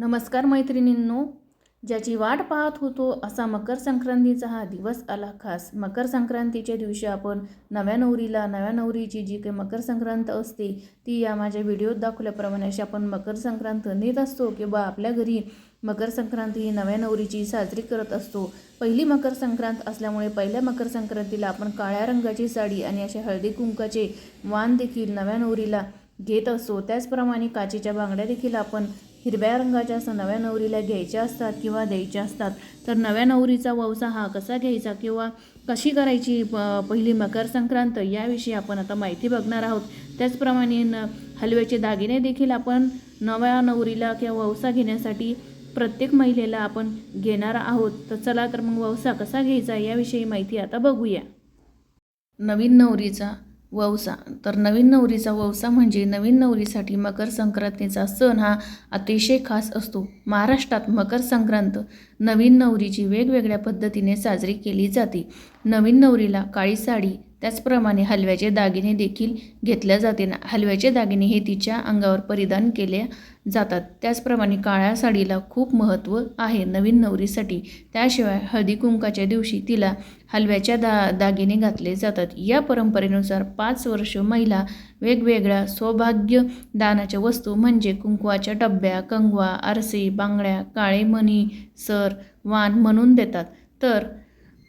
नमस्कार मैत्रिणींनो ज्याची वाट पाहत होतो असा मकर संक्रांतीचा हा दिवस आला खास. मकर संक्रांतीच्या दिवशी आपण नव्या नवरीला नव्या नवरीची जी काही मकर संक्रांत असते ती या माझ्या व्हिडिओत दाखवल्याप्रमाणे अशी आपण मकर संक्रांत नेत असतो किंवा आपल्या घरी मकर संक्रांती ही नव्या नवरीची साजरी करत असतो. पहिली मकर संक्रांत असल्यामुळे पहिल्या मकर संक्रांतीला आपण काळ्या रंगाची साडी आणि अशा हळदी कुंकाचे वाण देखील नव्या नवरीला घेत असतो. त्याचप्रमाणे काचेच्या बांगड्या देखील आपण हिरव्या रंगाच्या असं नव्या नवरीला घ्यायच्या असतात किंवा द्यायच्या असतात. तर नव्या नवरीचा ववसा हा कसा घ्यायचा किंवा कशी करायची प पहिली मकर संक्रांत याविषयी आपण आता माहिती बघणार आहोत. त्याचप्रमाणे न हलव्याचे दागिने देखील आपण नव्या नवरीला किंवा ववसा घेण्यासाठी प्रत्येक महिलेला आपण घेणार आहोत. तर चला तर मग ववसा कसा घ्यायचा याविषयी माहिती आता बघूया. नवीन नवरीचा ववसा. तर नवीन नवरीचा ववसा म्हणजे नवीन नवरीसाठी मकर संक्रांतीचा सण हा अतिशय खास असतो. महाराष्ट्रात मकर संक्रांत नवीन नवरीची वेगवेगळ्या पद्धतीने साजरी केली जाते. नवीन नवरीला काळी साडी त्याचप्रमाणे हलव्याचे दागिने देखील घेतल्या जाते. ना हलव्याचे दागिने हे तिच्या अंगावर परिधान केले जातात. त्याचप्रमाणे काळ्या साडीला खूप महत्त्व आहे नवीन नवरीसाठी. त्याशिवाय हळदी कुंकाच्या दिवशी तिला हलव्याच्या दा दागिने घातले जातात. या परंपरेनुसार पाच वर्ष महिला वेगवेगळ्या सौभाग्य दानाच्या वस्तू म्हणजे कुंकवाच्या डब्या कंगवा आरसे बांगड्या काळे मणी सर वाण म्हणून देतात. तर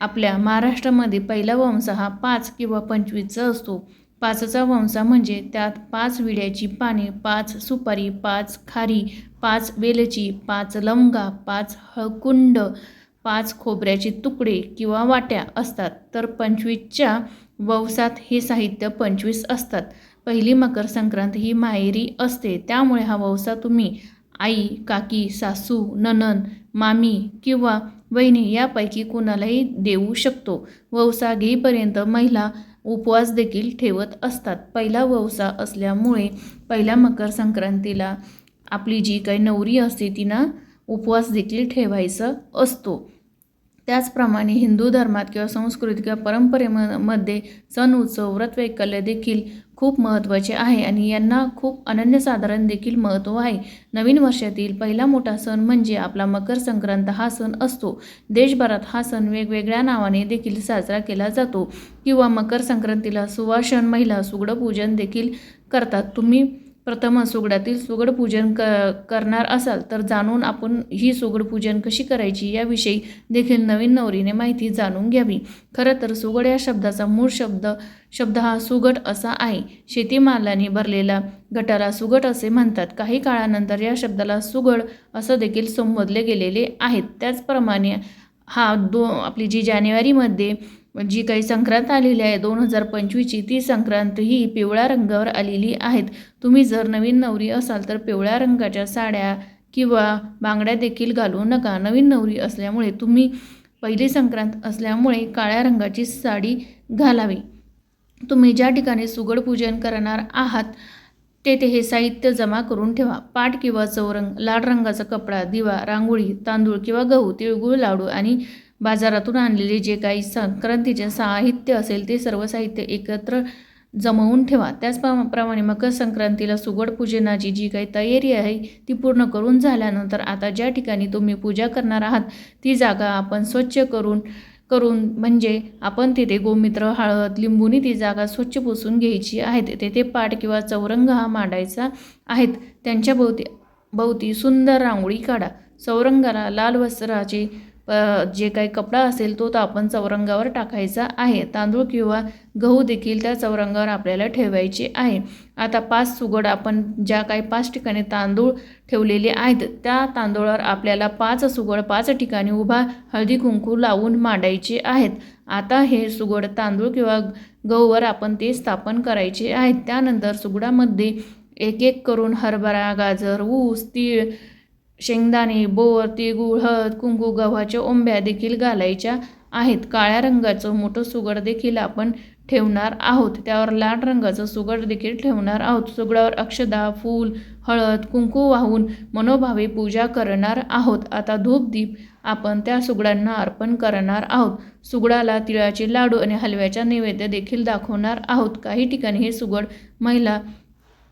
आपल्या महाराष्ट्रामध्ये पहिला वंश हा पाच किंवा पंचवीसचा असतो. पाचचा वंसा म्हणजे त्यात पाच विड्याची पाने पाच सुपारी पाच खारी पाच वेलची पाच लवंगा पाच हळकुंड पाच खोबऱ्याचे तुकडे किंवा वाट्या असतात. तर पंचवीसच्या वंसात हे साहित्य पंचवीस असतात. पहिली मकर संक्रांत ही माहेरी असते. त्यामुळे हा वंसा तुम्ही आई काकी सासू ननन मामी किंवा वहिनी यापैकी कुणालाही देऊ शकतो. ववसा घेईपर्यंत महिला उपवास देखील ठेवत असतात. पहिला ववसा असल्यामुळे पहिल्या मकर संक्रांतीला आपली जी काही नवरी असते तिनं उपवास देखील ठेवायचा असतो. त्याचप्रमाणे हिंदू धर्मात किंवा संस्कृती किंवा परंपरेमध्ये सण उत्सव व्रत वैकल्य देखील खूप महत्त्वाचे आहे आणि यांना खूप अनन्यसाधारण देखील महत्त्व आहे. नवीन वर्षातील पहिला मोठा सण म्हणजे आपला मकर संक्रांत हा सण असतो. देशभरात हा सण वेगवेगळ्या नावाने देखील साजरा केला जातो. किंवा मकर संक्रांतीला सुवासन महिला सुगडपूजन देखील करतात. तुम्ही प्रथम सुगडातील सुगड पूजन क करणार असाल तर जाणून आपण ही सुगड पूजन कशी करायची याविषयी देखील नवीन नवरीने माहिती जाणून घ्यावी. खरं तर सुगड या शब्दाचा मूळ शब्द शब्द हा सुगट असा आहे. शेतीमालाने भरलेला गटाला सुगट असे म्हणतात. काही काळानंतर या शब्दाला सुगड असं देखील संबोधले गेलेले आहेत. त्याचप्रमाणे हा दो आपली जी जानेवारीमध्ये जी काही संक्रांत आलेली आहे दोन हजार पंचवीसची ती संक्रांत ही पिवळ्या रंगावर आलेली आहेत. तुम्ही जर नवीन नवरी असाल तर पिवळ्या रंगाच्या साड्या किंवा बांगड्या देखील घालू नका. नवीन नवरी असल्यामुळे तुम्ही पहिली संक्रांत असल्यामुळे काळ्या रंगाची साडी घालावी. तुम्ही ज्या ठिकाणी सुगड पूजन करणार आहात तेथे हे साहित्य जमा करून ठेवा. पाट किंवा चौरंग लाल रंगाचा कपडा दिवा रांगोळी तांदूळ किंवा गहू तिळगुळ लाडू आणि बाजारातून आणलेले जे काही संक्रांतीचे साहित्य असेल ते सर्व साहित्य एकत्र जमवून ठेवा. त्याचप्रमाणे मकर संक्रांतीला सुगड पूजनाची जी काही तयारी आहे ती पूर्ण करून झाल्यानंतर आता ज्या ठिकाणी तुम्ही पूजा करणार आहात ती जागा आपण स्वच्छ करून करून म्हणजे आपण तिथे गोमित्र हळद लिंबूनी ती जागा स्वच्छ पुसून घ्यायची आहेत. तेथे पाट किंवा चौरंग हा मांडायचा आहेत. त्यांच्या भोवती भोवती सुंदर रांगोळी काढा. चौरंगाला लाल वस्त्राचे जे काही कपडा असेल तो तर आपण चौरंगावर टाकायचा आहे. तांदूळ किंवा गहू देखील त्या चौरंगावर आपल्याला ठेवायचे आहे. आता पाच सुगड आपण ज्या काही पाच ठिकाणी तांदूळ ठेवलेले आहेत त्या तांदूळावर आपल्याला पाच सुगड पाच ठिकाणी उभा हळदी कुंकू लावून मांडायचे आहेत. आता हे सुगड तांदूळ किंवा गहूवर आपण ते स्थापन करायचे आहेत. त्यानंतर सुगडामध्ये एक एक करून हरभरा गाजर ऊस तीळ शेंगदाणे बोर तिगूळ हळद कुंकू गव्हाच्या ओंब्या देखील घालायच्या आहेत. काळ्या रंगाचं मोठं सुगड देखील आपण ठेवणार आहोत. त्यावर लाल रंगाचं सुगड देखील ठेवणार आहोत. सुगडावर अक्षदा फूल हळद कुंकू वाहून मनोभावे पूजा करणार आहोत. आता धूप दीप आपण त्या सुगडांना अर्पण करणार आहोत. सुगडाला तिळाचे लाडू आणि हलव्याच्या नैवेद्य देखील दाखवणार आहोत. काही ठिकाणी हे सुगड महिला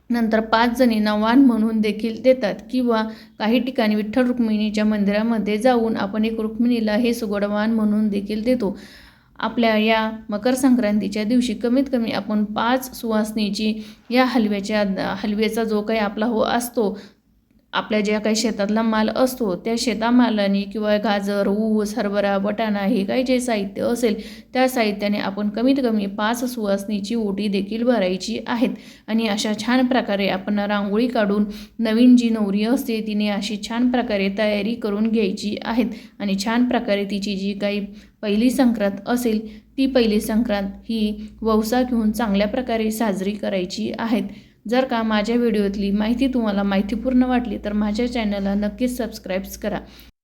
नंतर पाच जणींना वाण म्हणून देखील देतात किंवा काही ठिकाणी विठ्ठल रुक्मिणीच्या मंदिरामध्ये जाऊन आपण एक रुक्मिणीला हे सुगड वाण म्हणून देखील देतो. आपल्या या मकर संक्रांतीच्या दिवशी कमीत कमी आपण पाच सुवासनीची या हलव्याच्या हलव्याचा जो काही आपला हो असतो आपल्या ज्या काही शेतातला माल असतो त्या शेतामालाने किंवा गाजर ऊस हरभरा बटाणा हे काही जे साहित्य असेल त्या साहित्याने आपण कमीत कमी पाच सुवासनीची ओटी देखील भरायची आहेत. आणि अशा छान प्रकारे आपण रांगोळी काढून नवीन जी नवरी असते तिने अशी छान प्रकारे तयारी करून घ्यायची आहेत. आणि छान प्रकारे तिची जी काही पहिली संक्रांत असेल ती पहिली संक्रांत ही वौसा घेऊन चांगल्या प्रकारे साजरी करायची आहेत. जर का माझ्या व्हिडिओतली माहिती तुम्हाला माहितीपूर्ण वाटली तर माझ्या चॅनलला नक्कीच सबस्क्राईब्स करा.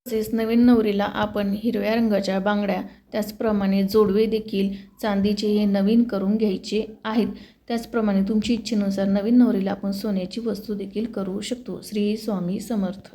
तसेच नवीन नवरीला आपण हिरव्या रंगाच्या बांगड्या त्याचप्रमाणे जोडवे देखील चांदीचे हे नवीन करून घ्यायचे आहेत. त्याचप्रमाणे तुमची इच्छेनुसार नवीन नवरीला आपण सोन्याची वस्तू देखील करू शकतो. श्री स्वामी समर्थ.